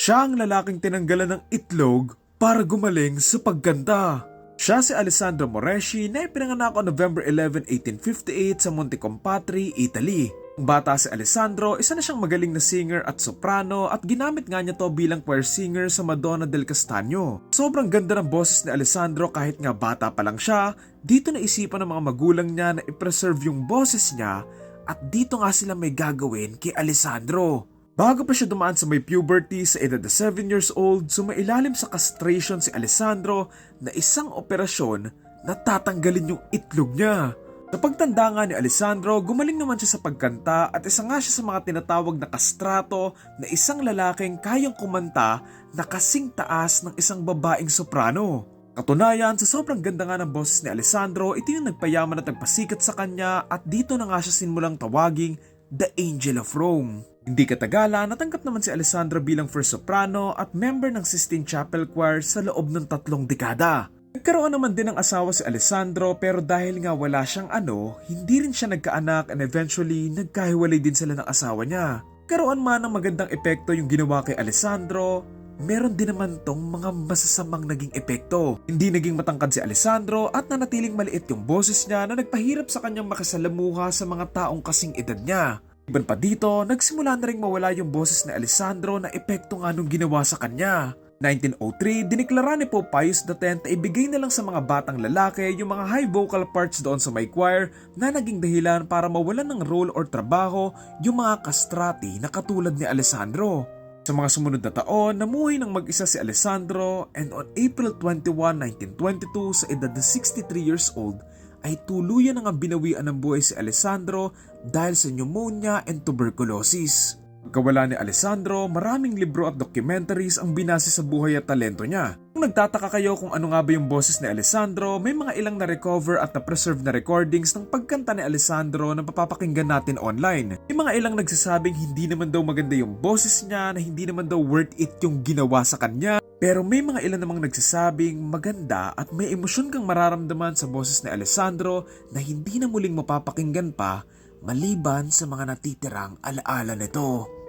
Siya ang lalaking tinanggalan ng itlog para gumaling sa pagganda. Siya si Alessandro Moreschi na ipinanganak on November 11, 1858 sa Montecompatri, Italy. Bata si Alessandro, isa na siyang magaling na singer at soprano at ginamit nga niya to bilang choir singer sa Madonna del Castagno. Sobrang ganda ng boses ni Alessandro kahit nga bata pa lang siya, dito naisipan ng mga magulang niya na i-preserve yung boses niya at dito nga sila may gagawin kay Alessandro. Bago pa siya dumaan sa may puberty sa edad na 7 years old, sumailalim sa castration si Alessandro na isang operasyon na tatanggalin yung itlog niya. Sa pagtanda nga ni Alessandro, gumaling naman siya sa pagkanta at isa nga siya sa mga tinatawag na kastrato na isang lalaking kayang kumanta na kasing taas ng isang babaeng soprano. Katunayan, sa sobrang ganda nga ng boses ni Alessandro, ito yung nagpayaman at nagpasikat sa kanya at dito na nga siya sinmulang tawaging The Angel of Rome. Hindi katagalan, natanggap naman si Alessandro bilang first soprano at member ng Sistine Chapel Choir sa loob ng tatlong dekada. Nagkaroon naman din ng asawa si Alessandro pero dahil nga wala siyang ano, hindi rin siya nagkaanak and eventually nagkahiwalay din sila ng asawa niya. Karoon man ng magandang epekto yung ginawa kay Alessandro, meron din naman tong mga masasamang naging epekto. Hindi naging matangkad si Alessandro at nanatiling maliit yung boses niya na nagpahirap sa kanyang makasalamuha sa mga taong kasing edad niya. Iban pa dito, nagsimula na rin mawala yung boses ni Alessandro na epekto nga nung ginawa sa kanya. 1903, diniklara ni Pope Pius X na ibigay na lang sa mga batang lalaki yung mga high vocal parts doon sa may choir na naging dahilan para mawalan ng role or trabaho yung mga kastrati na katulad ni Alessandro. Sa mga sumunod na taon, namuhay ng mag-isa si Alessandro and on April 21, 1922 sa edad na 63 years old ay tuluyan na nga binawian ng buhay si Alessandro dahil sa pneumonia and tuberculosis. Pagkawala ni Alessandro, maraming libro at documentaries ang binase sa buhay at talento niya. Kung nagtataka kayo kung ano nga ba yung boses ni Alessandro, may mga ilang na-recover at na-preserve na recordings ng pagkanta ni Alessandro na papapakinggan natin online. May mga ilang nagsasabing hindi naman daw maganda yung boses niya, na hindi naman daw worth it yung ginawa sa kanya. Pero may mga ilan namang nagsasabing maganda at may emosyon kang mararamdaman sa boses ni Alessandro na hindi na muling mapapakinggan pa maliban sa mga natitirang alaala nito.